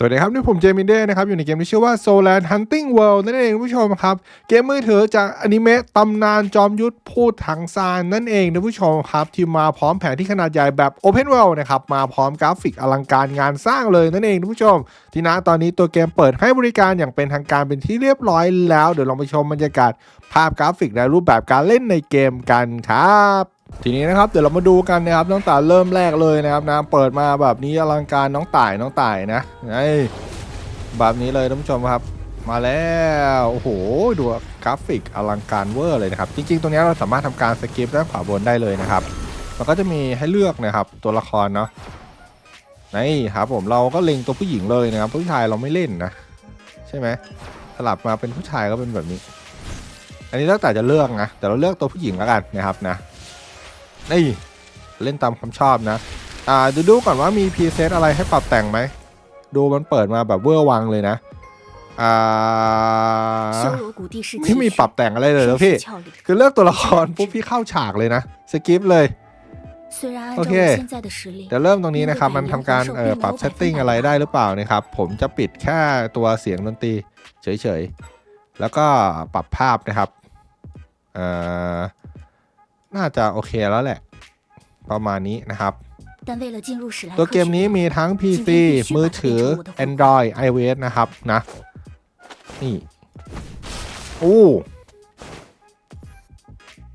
สวัสดีครับนี่ผมเจมินเด้นะครับ อยู่ในเกมที่ชื่อว่า Solar Hunting World นั่นเองคุณผู้ชมครับ เกมมือถือจากอนิเมะตำนานจอมยุทธพูดถังซานนั่นเองนะผู้ชมครับ ที่มาพร้อมแผนที่ขนาดใหญ่แบบ Open World นะครับ มาพร้อมกราฟิกอลังการงานสร้างเลยนั่นเองนะผู้ชม ที่นะตอนนี้ตัวเกมเปิดให้บริการอย่างเป็นทางการเป็นที่เรียบร้อยแล้ว เดี๋ยวลองไปชมบรรยากาศภาพกราฟิกและรูปแบบการเล่นในเกมกันครับ ทีนี้นะครับเดี๋ยวเรามาดูกันนะครับตั้งต่ายเริ่มแรกเลยนะครับนะเปิดมาแบบนี้อลังการน้องต่ายน้องต่ายนะไอ้แบบนี้เลยท่านผู้ชมครับ มาแล้วโอ้โหดูกราฟิกอลังการเวอร์เลยนะครับจริงๆ ตรงนี้เราสามารถทำการสกิปด้านขวาบนได้เลยนะครับมันก็จะมีให้เลือกนะครับตัวละครเนาะนี่ครับผมเราก็เล็งตัวผู้หญิงเลยนะครับผู้ชายเราไม่เล่นนะ ใช่ไหมสลับมาเป็นผู้ชายก็เป็นแบบนี้ อันนี้แล้วแต่จะเลือกนะแต่เราเลือกตัวผู้หญิงแล้วกันนะครับนะ นี่เล่นตามความชอบนะ อ่าดูดูก่อนว่ามีพรีเซตอะไรให้ปรับแต่งไหม ดูมันเปิดมาแบบเวอร์วังเลยนะ อ่า ไม่มีปรับแต่งอะไรเลยแล้วพี่ คือเลือกตัวละครปุ๊บพี่เข้าฉากเลยนะสกิปเลยโอเคเดี๋ยวเริ่มตรงนี้นะครับ มันทำการปรับเซตติ้งอะไรได้หรือเปล่านะครับ ผมจะปิดแค่ตัวเสียงดนตรีเฉยๆ แล้วก็ปรับภาพนะครับน่าจะโอเคแล้วแหละ ประมาณนี้นะครับ ตัวเกมนี้มีทั้ง PC มือถือ Android iOS นะครับนะนี่โอ้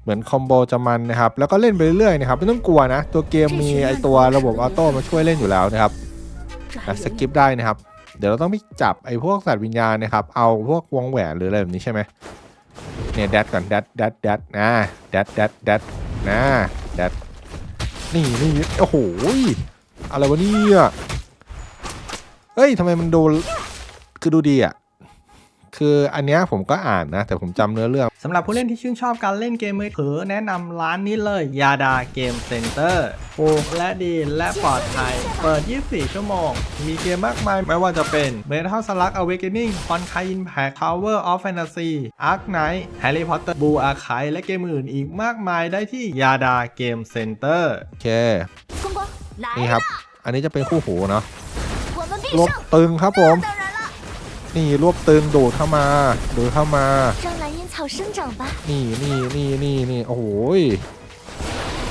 เหมือนคอมโบจะมันนะครับ แล้วก็เล่นไปเรื่อยๆนะครับ ไม่ต้องกลัวนะ ตัวเกมมีไอตัวระบบออโต้มาช่วยเล่นอยู่แล้วนะครับสกิปได้นะครับ เดี๋ยวเราต้องไปจับไอพวกสัตว์วิญญาณนะครับ เอาพวกวงแหวนหรืออะไรแบบนี้ใช่ไหมเนี่ยแดดก่อนแดดแดดแดดนะแดดแดดแดดนะแดด นี่นี่โอ้โหอะไรวะเนี่ยเฮ้ยทำไมมันดูคือดูดีอะ คืออันเนี้ยผมก็อ่านนะ แต่ผมจำเนื้อเรื่อง สำหรับผู้เล่นที่ชื่นชอบการเล่นเกมมือถือแนะนำร้านนี้เลยยาดาเกมเซ็นเตอร์ถูกและดีและปลอดภัย เปิด 24 ชั่วโมง มีเกมมากมาย ไม่ว่าจะเป็น Metal Slug Awakening f o n k a i n p a c t Tower of Fantasy Ark Knight Harry Potter Blue Archive และเกมอื่นอีกมากมายได้ที่ยาดาเกมเซ็นเตอร์โอเค นี่ครับ อันนี้จะเป็นคู่หูเนาะลบตึงครับผม นี่รวบตึงดูดเข้ามา ดูดเข้ามา 让蓝烟草生长吧。 นี่นี่นี่นี่นี่โอ้โหย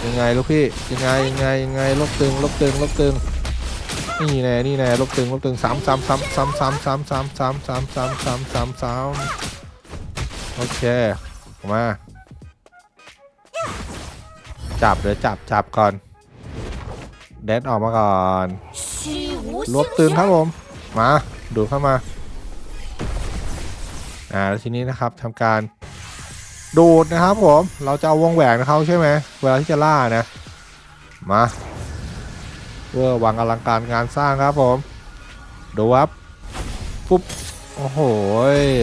ยังไงลูกพี่ยังไงยังไงยังไงลบตึงลบตึงลบตึงนี่แน่นี่แน่ลบตึงลบตึงสามสามสามสามสามสามสามสามสามสามสามสามสามโอเคมาจับเดี๋ยวจับจับก่อนเดดออกมาก่อน 虚无 รวบตึงครับผม มาดูดเข้ามา อ่าแล้วทีนี้นะครับทำการดูดนะครับผมเราจะเอาวงแหวนเขาใช่ไหมเวลาที่จะล่านะมาเวอร์วังอลังการงานสร้างครับผมดูครับปุ๊บโอ้โห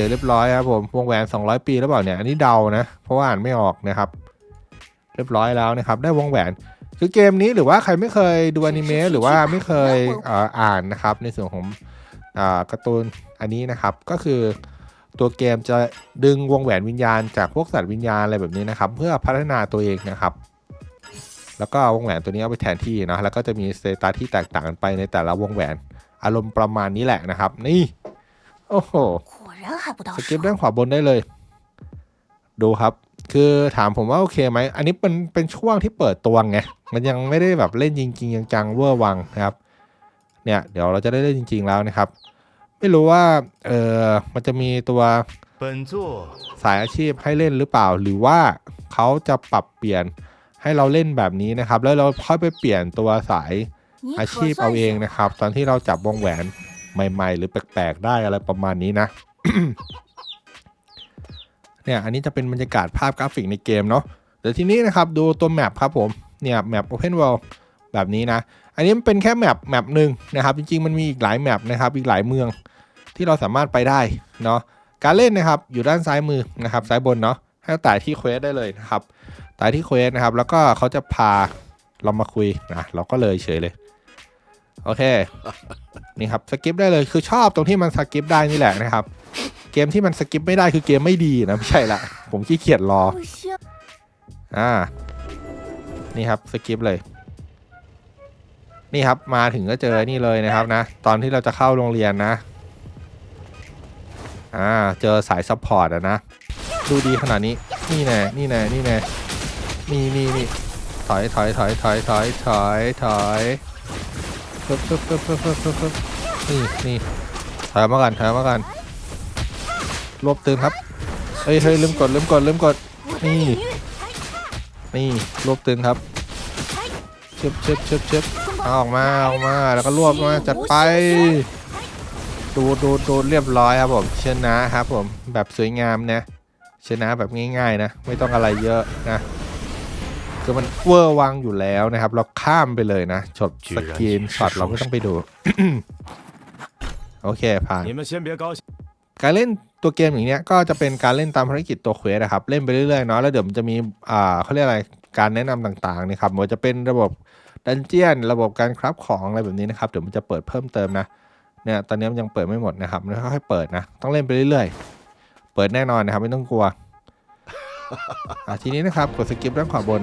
เรียบร้อยครับผมวงแหวน 200 ปีแล้วเปล่าเนี่ยอันนี้เดานะ เพราะว่าอ่านไม่ออกนะครับ เรียบร้อยแล้วนะครับ ได้วงแหวนคือเกมนี้หรือว่าใครไม่เคยดูอนิเมะหรือว่าไม่เคยอ่ออ่านนะครับ ในส่วนของอ่าการ์ตูนอันนี้นะครับ ก็คือ ตัวเกมจะดึงวงแหวนวิญญาณจากพวกสัตว์วิญญาณอะไรแบบนี้นะครับ เพื่อพัฒนาตัวเองนะครับ แล้วก็วงแหวนตัวนี้เอาไปแทนที่นะแล้วก็จะมีสเตตัสที่แตกต่างกันไปในแต่ละวงแหวน อารมณ์ประมาณนี้แหละนะครับ นี่ โอ้โหสกิปด้านขวาบนได้เลย ดูครับ คือถามผมว่าโอเคไหมอันนี้เป็นเป็นช่วงที่เปิดตัวไงมันยังไม่ได้แบบเล่นจริงจริงจังเวอร์วังนะครับ เนี่ยเดี๋ยวเราจะได้เล่นจริง ๆ แล้วนะครับ ไม่รู้ว่าเออมันจะมีตัวสายอาชีพให้เล่นหรือเปล่า หรือว่าเขาจะปรับเปลี่ยนให้เราเล่นแบบนี้นะครับ แล้วเราค่อยไปเปลี่ยนตัวสายอาชีพเอาเองนะครับ ตอนที่เราจับวงแหวนใหม่ ๆ หรือแปลกๆได้อะไรประมาณนี้นะเนี่ยอันนี้จะเป็นบรรยากาศภาพกราฟิกในเกมเนาะเดี๋ยวทีนี้นะครับดูตัวแมปครับผมเนี่ยแมป Open World แบบนี้นะ อันนี้มันเป็นแค่แมปแมปหนึ่งนะครับ จริงๆมันมีอีกหลายแมปนะครับ อีกหลายเมือง ที่เราสามารถไปได้เนาะการเล่นนะครับอยู่ด้านซ้ายมือนะครับซ้ายบนเนาะให้ตายที่เควสได้เลยนะครับตายที่เควสนะครับ แล้วก็เขาจะพาเรามาคุยนะเราก็เลยเฉยเลยโอเคนี่ครับสกิปได้เลยคือชอบตรงที่มันสกิปได้นี่แหละนะครับ เกมที่มันสกิปไม่ได้คือเกมไม่ดีนะไม่ใช่ละผมขี้เกียจรออ่านี่ครับสกิปเลย นี่ครับมาถึงก็เจอนี่เลยนะครับนะ ตอนที่เราจะเข้าโรงเรียนนะ อ่าเจอสายซัพพอร์ตอะนะ ดูดีขนาดนี้ นี่แน่ นี่แน่ นี่แน่ นี่นี่นี่ถอยถอยถอยถอยถอยถอยถอยปึ๊บปึ๊บปึ๊บปึ๊บปึ๊บนี่นี่ถอยมากันถอยมากันรวบตึงครับ เฮ้ยเฮ้ยลืมกดลืมกดลืมกด นี่ นี่รวบตึงครับเชิบเชิบเชิบเชิบออกมาออกมา แล้วก็รวบมาจัดไป ดูดูดูเรียบร้อยครับผมชนะครับผมแบบสวยงามนะชนะแบบง่าย ๆ นะ ไม่ต้องอะไรเยอะนะ คือมันเวอร์วังอยู่แล้วนะครับ เราข้ามไปเลยนะจบสกินช็อตเราไม่ต้องไปดู โอเคผ่านการเล่นตัวเกมอย่างเนี้ยก็จะเป็นการเล่นตามภารกิจตัวเควสนะครับ เล่นไปเรื่อยๆเนาะแล้วเดี๋ยวมันจะมีอ่าเขาเรียกอะไรการแนะนำต่างๆนะครับมันจะเป็นระบบดันเจียน ระบบการคราฟของอะไรแบบนี้นะครับเดี๋ยวมันจะเปิดเพิ่มเติมนะ เนี่ยตอนนี้มันยังเปิดไม่หมดนะครับมันค่อยๆเปิดนะ ต้องเล่นไปเรื่อยๆ เปิดแน่นอนนะครับไม่ต้องกลัวอ่ะทีนี้นะครับกดสกิปด้านขวาบน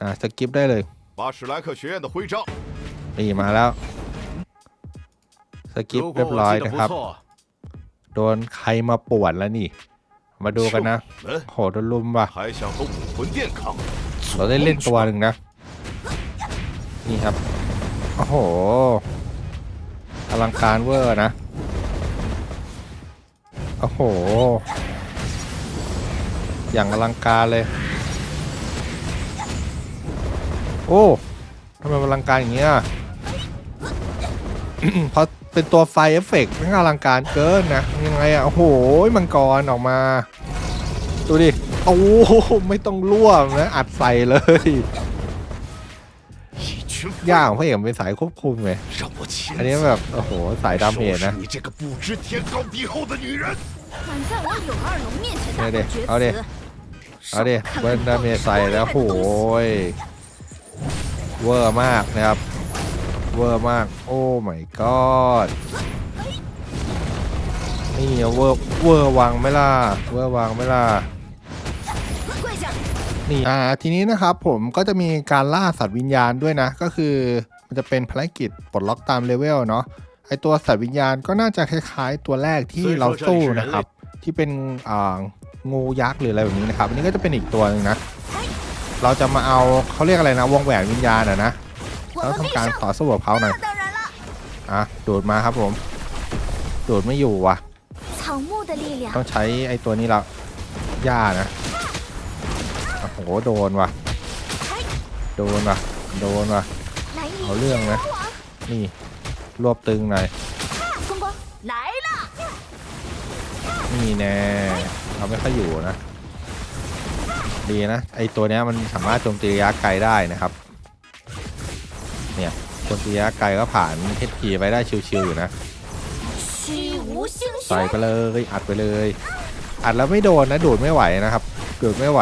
อ่าสกิปได้เลย 巴史莱克学院的徽章， นี่มาแล้วสกิป 如 เรีย 果 บร้อย 我记得 นะ 不 ครับ 错， โดนใครมาป่วนแล้วนี่ มาดูกันนะ 我们 โหโดนลุมว่ะ 还想和武魂殿抗？ เราได้เล่นตัวหนึ่งนะ นี่ครับ โอ้โห อลังการเวอร์นะ โอ้โห อย่างอลังการเลย โอ้ทำไมอลังการอย่างเงี้ยเพราะเป็นตัวไฟเอฟเฟกต์มันอลังการเกินนะ ยังไงอะโอ้โห มังกรออกมา ดูดิ โอ้โหไม่ต้องร่วมนะ อัดใส่เลย ยากของพระเอกนเป็นสายควบคุมไงอันนี้แบบ โอ้โห สายดำเมจนะเอาเดเอาเดเอาเดเบิร์นดาเมจใส่แล้วโอ้ยเวอร์มากนะครับ เวอร์มาก โอ้ไม่กอดนี่เวอร์เวอร์วังไม่ล่ะ เวอร์วังไม่ล่ะ นี่อ่าทีนี้นะครับผมก็จะมีการล่าสัตว์วิญญาณด้วยนะ ก็คือมันจะเป็นภารกิจปลดล็อกตามเลเวลเนาะไอตัวสัตว์วิญญาณก็น่าจะคล้ายๆ ตัวแรกที่เราสู้นะครับ ที่เป็นอ่างูยักษ์หรืออะไรแบบนี้นะครับอันนี้ก็จะเป็นอีกตัวนึงนะ เราจะมาเอาเขาเรียกอะไรนะ วงแหวนวิญญาณอะนะแล้วทำการต่อสู้กับเขาหน่อยอะโดดมาครับผม โดดไม่อยู่วะต้องใช้ไอตัวนี้ละหญ้านะ หโดนว่ะ โดนว่ะ โดนว่ะ เอาเรื่องนะ นี่ รวบตึงหน่อย นี่แน่เขาไม่ค่อยอยู่นะ ดีนะ ไอตัวเนี้ยมันสามารถโจมตีระยะไกลได้นะครับ เนี่ยโจมตีระยะไกลก็ผ่านเทสทีไปได้ชิวๆอยู่นะใส่ไปเลย อัดไปเลย อัดแล้วไม่โดนนะ ดูดไม่ไหวนะครับดูดไม่ไหว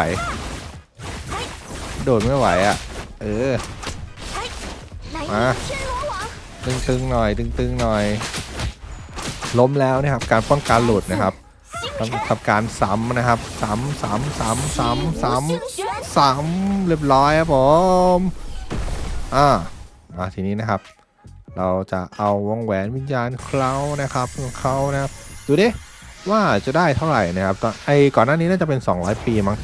โดดไม่ไหวอะ เออ มาตึงๆหน่อย ตึงๆหน่อย ล้มแล้วนะครับ การป้องกันหลุดนะครับต้องทำการซ้ำนะครับ ซ้ำซ้ำซ้ำซ้ำซ้ำซ้ำเรียบร้อยครับผม อ่า อ่า ทีนี้นะครับ เราจะเอาวงแหวนวิญญาณเคล้านะครับของเขานะครับ ดูดิ ว่าจะได้เท่าไหร่นะครับ ไอก่อนหน้านี้น่าจะเป็น 200 ปีมั้ง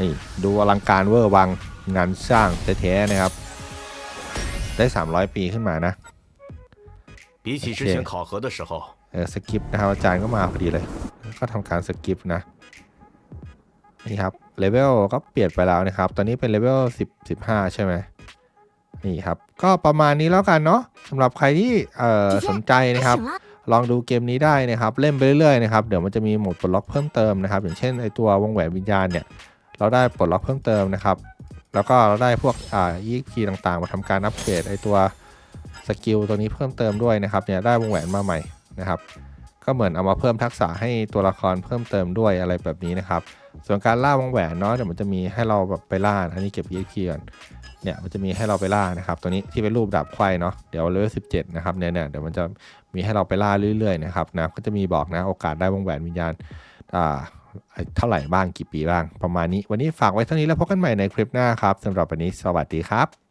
นี่ดูอลังการเวอร์วังงานสร้างแท้ๆนะครับ ได้ 300 ปีขึ้นมานะ 比起之前考核的时候， เออสกิปนะครับอาจารย์ก็มาพอดีเลย ก็ทำการสกิปนะ นี่ครับเลเวลก็เปลี่ยนไปแล้วนะครับ ตอนนี้เป็นเลเวล10 15 ใช่ไหมนี่ครับ ก็ประมาณนี้แล้วกันเนาะสำหรับใครที่เอ่อสนใจ 该 นะครับ 醒了， ลองดูเกมนี้ได้นะครับ เล่นไปเรื่อยๆนะครับ เดี๋ยวมันจะมีโหมดปลดล็อกเพิ่มเติมนะครับ อย่างเช่นไอตัววงแหวนวิญญาณเนี่ย เราได้ปลดล็อกเพิ่มเติมนะครับ แล้วก็เราได้พวกอ่า EXP ต่างๆ มาทำการอัปเกรดไอตัวสกิลตัวนี้เพิ่มเติมด้วยนะครับเนี่ยได้วงแหวนมาใหม่นะครับก็เหมือนเอามาเพิ่มทักษะให้ตัวละครเพิ่มเติมด้วยอะไรแบบนี้นะครับ ส่วนการล่าวงแหวนเนาะเดี๋ยวมันจะมีให้เราแบบไปล่าอันนี้เก็บ EXP ก่อนเนี่ยมันจะมีให้เราไปล่านะครับ ตัวนี้ที่เป็นรูปดาบไขว้เนาะเดี๋ยวเลเวล17นะครับเนี่ยเนี่ยเดี๋ยวมันจะมีให้เราไปล่าเรื่อยๆนะครับนะก็จะมีบอกนะโอกาสได้วงแหวนวิญญาณอ่า เท่าไหร่บ้างกี่ปีบ้าง ประมาณนี้วันนี้ฝากไว้เท่านี้แล้วพบกันใหม่ในคลิปหน้าครับสำหรับวันนี้สวัสดีครับ